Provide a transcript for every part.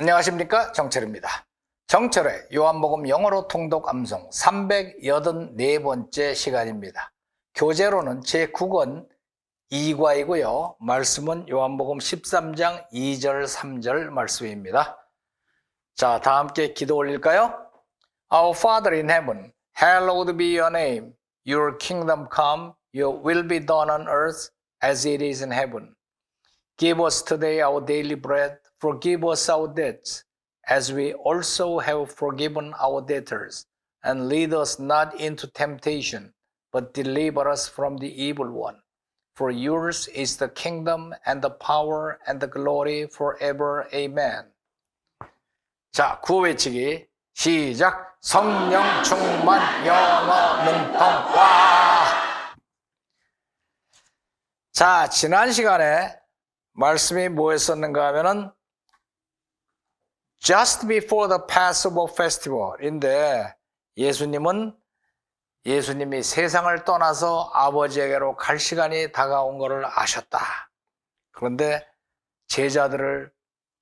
안녕하십니까 정철입니다. 정철의 요한복음 영어로 통독 암송 384번째 시간입니다. 교재로는 제9권 2과이고요. 말씀은 요한복음 13장 2절 3절 말씀입니다. 자, 다 함께 기도 올릴까요? Our Father in heaven, hallowed be your name. Your kingdom come, your will be done on earth as it is in heaven. Give us today our daily bread. Forgive us our debts, as we also have forgiven our debtors. And lead us not into temptation, but deliver us from the evil one. For yours is the kingdom and the power and the glory forever. Amen. 자, 구호 외치기 시작. 성령 충만 영어 능통 와. 자, 지난 시간에 말씀이 뭐였었는가 하면은 just before the Passover festival인데 예수님은 예수님이 세상을 떠나서 아버지에게로 갈 시간이 다가온 것을 아셨다. 그런데 제자들을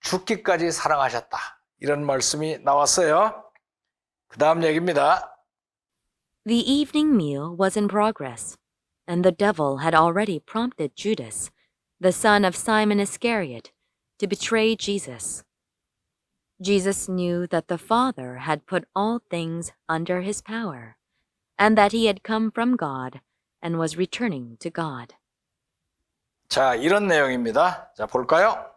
죽기까지 사랑하셨다. 이런 말씀이 나왔어요. 그 다음 얘기입니다. The evening meal was in progress, and the devil had already prompted Judas, the son of Simon Iscariot, to betray Jesus. Jesus knew that the Father had put all things under his power, and that he had come from God and was returning to God. 자, 이런 내용입니다. 자, 볼까요?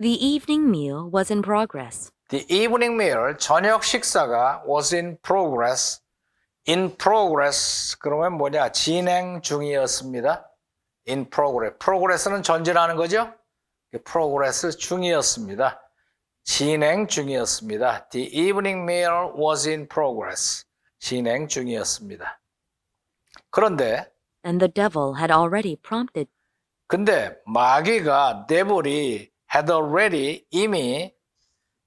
The evening meal was in progress, The evening meal, 저녁 식사가 was in progress. in progress, 그러면 뭐냐? 진행 중이었습니다. in progress. progress는 전진하는 거죠? progress 중이었습니다. 진행 중이었습니다. The evening meal was in progress. 진행 중이었습니다. 그런데, and the devil had already prompted 근데 마귀가 데볼이 had already 이미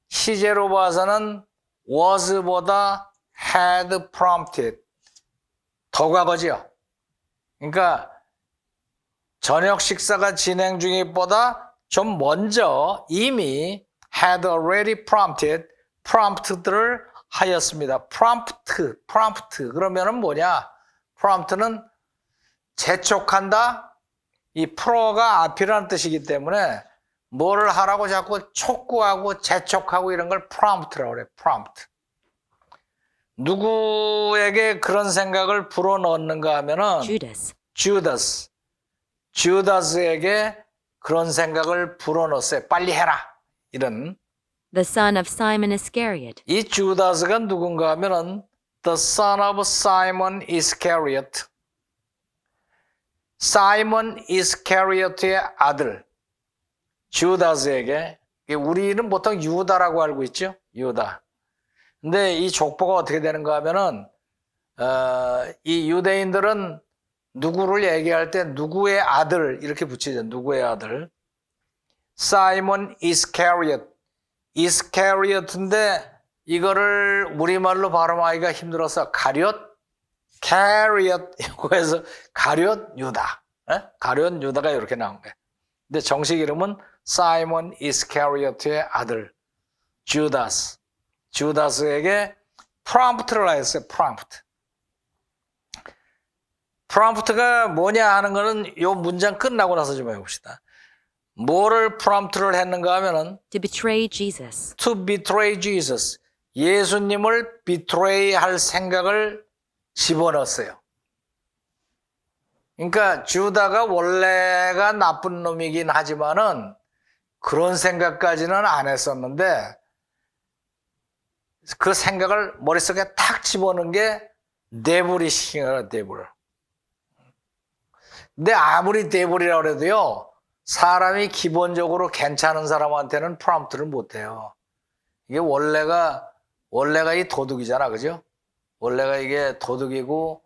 시제로 봐서는 was보다 had prompted 더 과거지요. 그러니까 저녁 식사가 진행 중이보다 좀 먼저 이미 had already prompted prompt들을 하였습니다. prompt, prompt 그러면은 뭐냐? prompt는 재촉한다. 이 프로가 앞이라는 뜻이기 때문에 뭐를 하라고 자꾸 촉구하고 재촉하고 이런 걸 prompt라고 그래. prompt. 누구에게 그런 생각을 불어넣는가 하면은 Judas, 주다스. 주다스에게 그런 생각을 불어넣었어요. 빨리 해라. 이런. the son of Simon Iscariot, 이 주다스가 누군가 하면은 the son of Simon Iscariot. 사이먼 이스카리오트의 아들 주다스에게 우리는 보통 유다라고 알고 있죠. 유다. 근데 이 족보가 어떻게 되는가 하면은 어, 이 유대인들은 누구를 얘기할 때 누구의 아들 이렇게 붙이죠. 누구의 아들. 사이먼 이스카리엇. 이스카리엇인데 이거를 우리말로 발음하기가 힘들어서 가룟 캐리엇 이거 해서 가룟 유다. 에? 가룟 유다가 이렇게 나온 거예요. 근데 정식 이름은 사이먼 이스카리오트의 아들 주다스. 주다스에게 프롬프트를 하였어요. 프롬프트. 프롬프트가 뭐냐 하는 거는 요 문장 끝나고 나서 좀 해봅시다. 뭐를 프롬프트를 했는가 하면은 to betray Jesus. to betray Jesus. 예수님을 betray 할 생각을 집어넣었어요. 그러니까 주다가 원래가 나쁜 놈이긴 하지만은 그런 생각까지는 안 했었는데 그 생각을 머릿속에 탁 집어넣은 게 데블이 시킨 거야, 데블. 근데 아무리 데블이라고 해도요, 사람이 기본적으로 괜찮은 사람한테는 프롬프트를 못 해요. 이게 원래가, 원래가 이 도둑이잖아, 그죠? 원래가 이게 도둑이고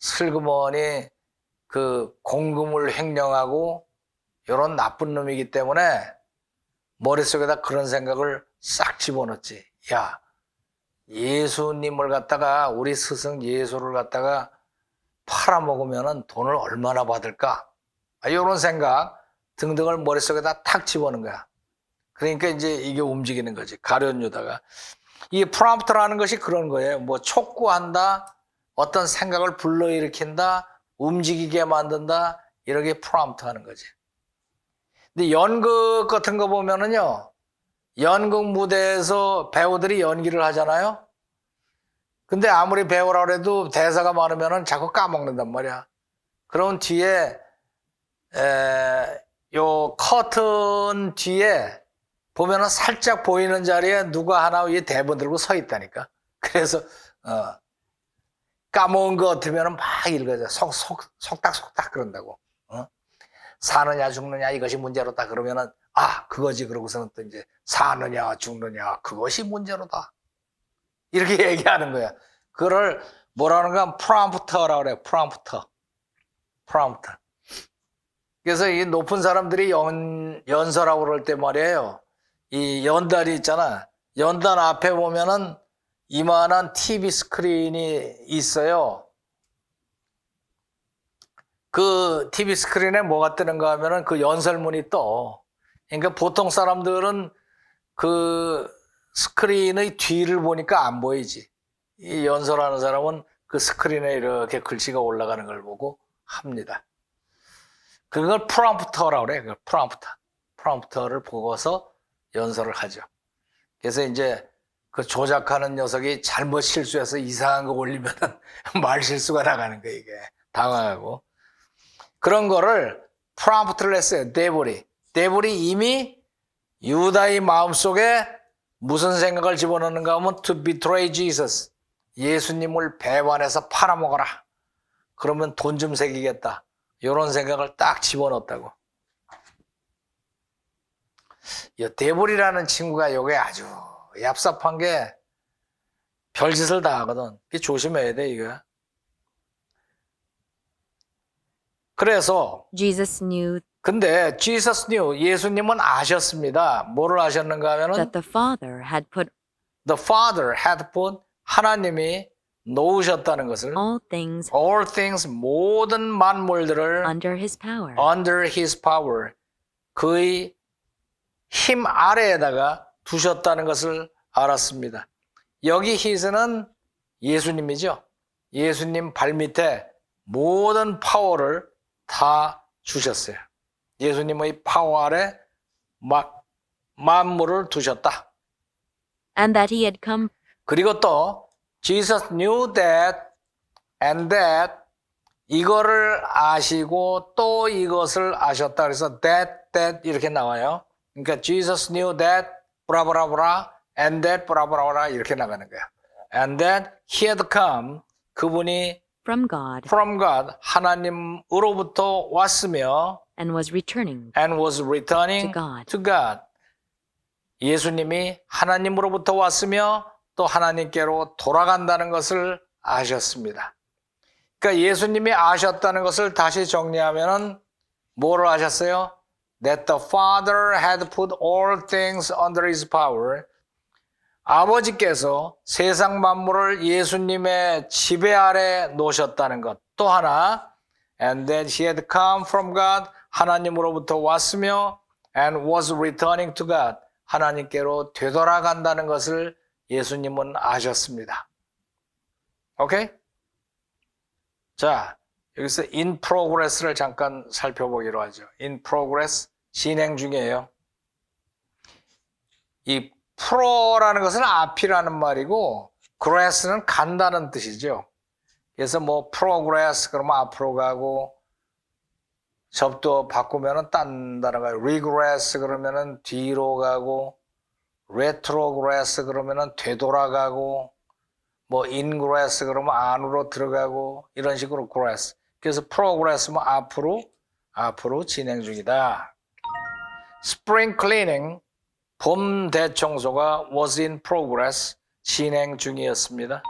슬그머니 그 공금을 횡령하고 이런 나쁜 놈이기 때문에 머릿속에다 그런 생각을 싹 집어넣지. 야, 예수님을 갖다가 우리 스승 예수를 갖다가 팔아먹으면 돈을 얼마나 받을까? 이런 생각 등등을 머릿속에다 탁 집어넣은 거야. 그러니까 이제 이게 움직이는 거지. 가련유다가. 이 프롬프트라는 것이 그런 거예요. 뭐 촉구한다, 어떤 생각을 불러일으킨다, 움직이게 만든다, 이렇게 프롬프트 하는 거지. 근데 연극 같은 거 보면은요, 연극 무대에서 배우들이 연기를 하잖아요. 근데 아무리 배우라 그래도 대사가 많으면은 자꾸 까먹는단 말이야. 그런 뒤에 에, 요 커튼 뒤에 보면은 살짝 보이는 자리에 누가 하나 위에 대본 들고 서 있다니까. 그래서 어, 까먹은 거 같으면은 막 읽어져. 속, 속, 속닥속닥 그런다고. 어? 사느냐 죽느냐 이것이 문제로다 그러면은 아 그거지 그러고서는 또 이제 사느냐 죽느냐 그것이 문제로다. 이렇게 얘기하는 거야. 그거를 뭐라는 건 프롬프터라고 그래. 프롬프터. 프롬프터. 그래서 이 높은 사람들이 연, 연설하고 그럴 때 말이에요. 이 연단이 있잖아. 연단 앞에 보면은 이만한 TV 스크린이 있어요. 그 TV 스크린에 뭐가 뜨는가 하면은 그 연설문이 떠. 그러니까 보통 사람들은 그 스크린의 뒤를 보니까 안 보이지. 이 연설하는 사람은 그 스크린에 이렇게 글씨가 올라가는 걸 보고 합니다. 그걸 프롬프터라고 그래. 그 프롬프터. 프롬프터를 보고서 연설을 하죠. 그래서 이제 그 조작하는 녀석이 잘못 실수해서 이상한 거 올리면은 말 실수가 나가는 거야, 이게. 당황하고. 그런 거를 프롬프트를 했어요. 데볼이. 데볼이 이미 유다의 마음속에 무슨 생각을 집어넣는가 하면 to betray Jesus. 예수님을 배반해서 팔아먹어라. 그러면 돈 좀 새기겠다. 이런 생각을 딱 집어넣었다고. 이 데볼이라는 친구가 요게 아주 얍삽한 게 별짓을 다 하거든. 그 조심해야 돼, 이거. 그래서 Jesus knew 근데 Jesus knew 예수님은 아셨습니다. 뭐를 아셨는가 하면은 that the Father had put the Father had put 하나님이 놓으셨다는 것을 all things all things 모든 만물들을 under his power. under his power 그의 힘 아래에다가 두셨다는 것을 알았습니다. 여기 his는 예수님이죠. 예수님 발밑에 모든 파워를 다 주셨어요. 예수님의 파워 아래 마- 만물을 두셨다. and that he had come 그리고 또 Jesus knew that and that 이거를 아시고 또 이것을 아셨다. 그래서 that that 이렇게 나와요. 그러니까 Jesus knew that 브라브라브라 and that 브라브라브라 이렇게 나가는 거야. And that he had come 그분이 from God from God 하나님으로부터 왔으며 and was returning and was returning To God. to God. 예수님이 하나님으로부터 왔으며 또 하나님께로 돌아간다는 것을 아셨습니다. 그러니까 예수님이 아셨다는 것을 다시 정리하면은 뭐를 아셨어요? That the Father had put all things under his power. 아버지께서 세상 만물을 예수님의 지배 아래 놓으셨다는 것. 또 하나, and that he had come from God. 하나님으로부터 왔으며, and was returning to God. 하나님께로 되돌아간다는 것을 예수님은 아셨습니다. 오케이? 자, 여기서 in progress를 잠깐 살펴보기로 하죠. in progress, 진행 중이에요. 이 프로라는 것은 앞이라는 말이고 grass는 간다는 뜻이죠. 그래서 뭐 progress 그러면 앞으로 가고 접도 바꾸면은 딴 단어가 regress 그러면은 뒤로 가고 retrogress 그러면은 되돌아가고 뭐 ingress 그러면 안으로 들어가고 이런 식으로 gress. 그래서 progress면 앞으로 앞으로 진행 중이다. spring cleaning 봄 대청소가 was in progress 진행 중이었습니다.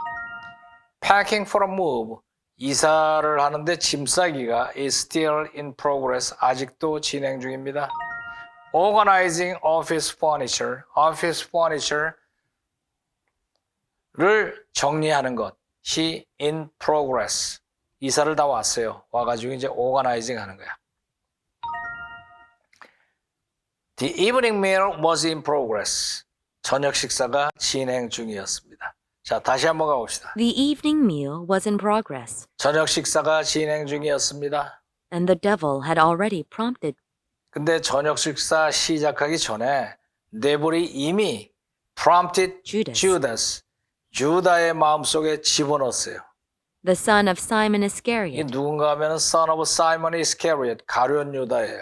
packing for a move 이사를 하는데 짐 싸기가 is still in progress 아직도 진행 중입니다. Organizing office furniture office furniture를 정리하는 것이 in progress 이사를 다 왔어요. 와가지고 이제 organizing 하는 거야. The evening meal was in progress. 저녁 식사가 진행 중이었습니다. 자, 다시 한번 가봅시다. The evening meal was in progress, 저녁 식사가 진행 중이었습니다. and the devil had already prompted 근데 저녁 식사 시작하기 전에 네볼이 이미 prompted Judas, Judas, 주다의 마음속에 집어넣었어요. the son of Simon 이 Iscariot, 누군가 하면 son of Simon Iscariot, 가룟 유다예요.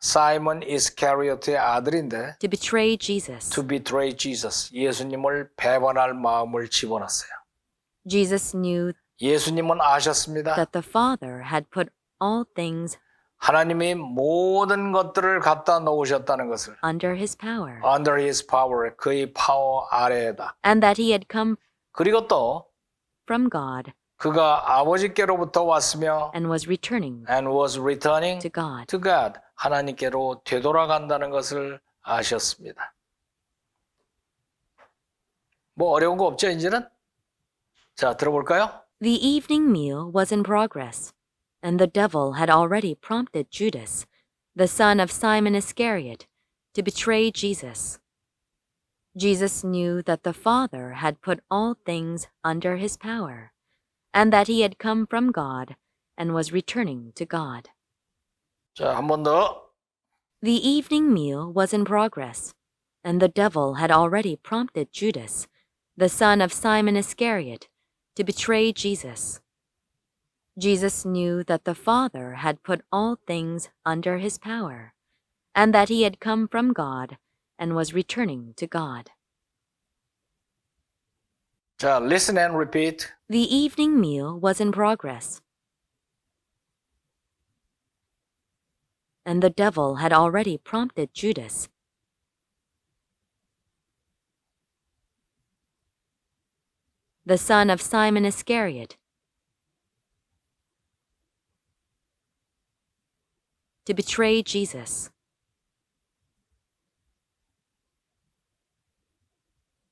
사이먼 이스카리오트의 아들인데 to betray Jesus. to betray Jesus, 예수님을 배반할 마음을 집어넣었어요. Jesus knew 예수님은 아셨습니다. that the Father had put all things 하나님이 모든 것들을 갖다 놓으셨다는 것을 under his power, under his power, 그의 파워 아래에다. and that he had come 그리고 또 from God 그가 아버지께로부터 왔으며 and was returning and was returning to God. to God, 하나님께로 되돌아간다는 것을 아셨습니다. 뭐 어려운 거 없죠, 이제는? 자, 들어볼까요? The evening meal was in progress, and the devil had already prompted Judas, the son of Simon Iscariot, to betray Jesus. Jesus knew that the Father had put all things under his power, and that he had come from God and was returning to God. 자, 한 번 더. The evening meal was in progress, and the devil had already prompted Judas, the son of Simon Iscariot, to betray Jesus. Jesus knew that the Father had put all things under his power, and that he had come from God and was returning to God. 자, listen and repeat. The evening meal was in progress, and the devil had already prompted Judas, the son of Simon Iscariot, to betray Jesus.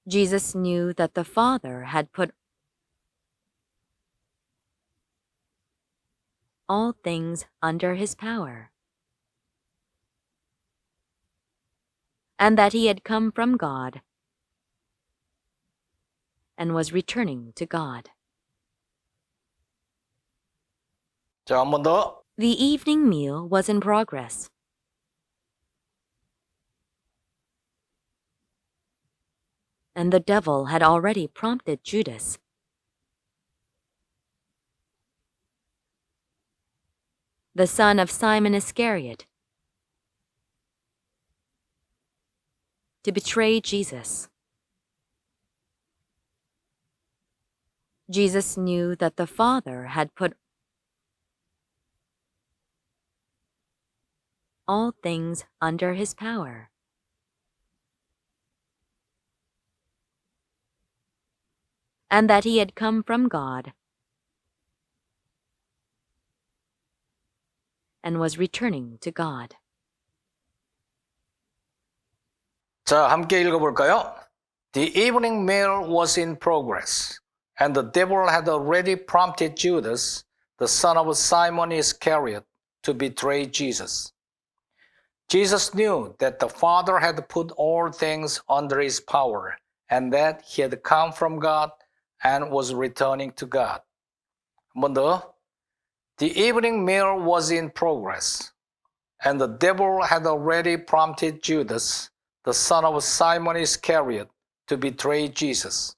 Jesus knew that the Father had put all things under his power, and that he had come from God and was returning to God. 자, 한 번 더. The evening meal was in progress. And the devil had already prompted Judas, the son of Simon Iscariot, to betray Jesus. Jesus knew that the Father had put all things under his power. And that he had come from God and was returning to God. 자, 함께 읽어볼까요? The evening meal was in progress, and the devil had already prompted Judas, the son of Simon Iscariot, to betray Jesus. Jesus knew that the Father had put all things under his power and that he had come from God and was returning to God. 먼저, the evening meal was in progress, and the devil had already prompted Judas, the son of Simon Iscariot, to betray Jesus.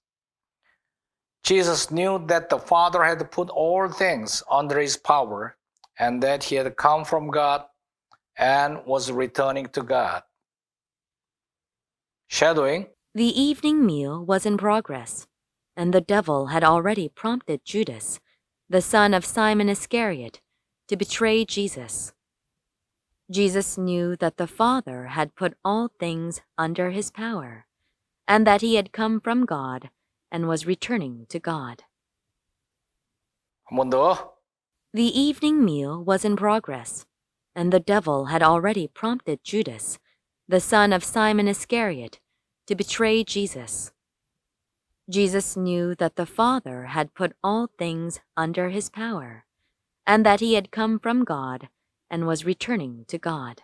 Jesus knew that the Father had put all things under his power and that he had come from God and was returning to God. Shadowing. The evening meal was in progress, and the devil had already prompted Judas, the son of Simon Iscariot, to betray Jesus. Jesus knew that the Father had put all things under his power, and that he had come from God and was returning to God. 한 번 더. The evening meal was in progress, and the devil had already prompted Judas, the son of Simon Iscariot, to betray Jesus. Jesus knew that the Father had put all things under his power, and that he had come from God and was returning to God.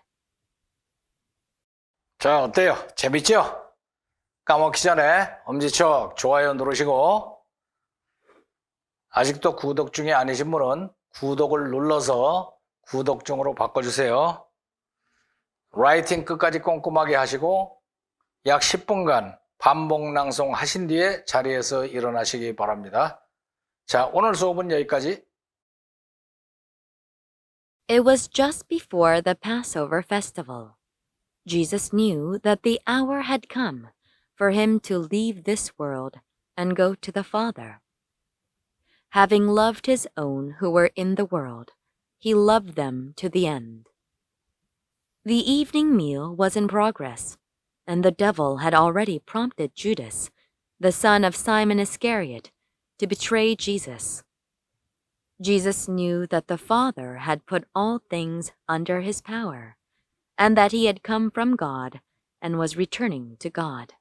자, 어때요? 재밌죠? 까먹기 전에 엄지척 좋아요 누르시고 아직도 구독 중이 아니신 분은 구독을 눌러서 구독 중으로 바꿔주세요. 라이팅 끝까지 꼼꼼하게 하시고 약 10분간 반복 낭송 하신 뒤에 자리에서 일어나시기 바랍니다. 자, 오늘 수업은 여기까지. It was just before the Passover festival. Jesus knew that the hour had come for him to leave this world and go to the Father. Having loved his own who were in the world, he loved them to the end. The evening meal was in progress, and the devil had already prompted Judas, the son of Simon Iscariot, to betray Jesus. Jesus knew that the Father had put all things under his power, and that he had come from God and was returning to God.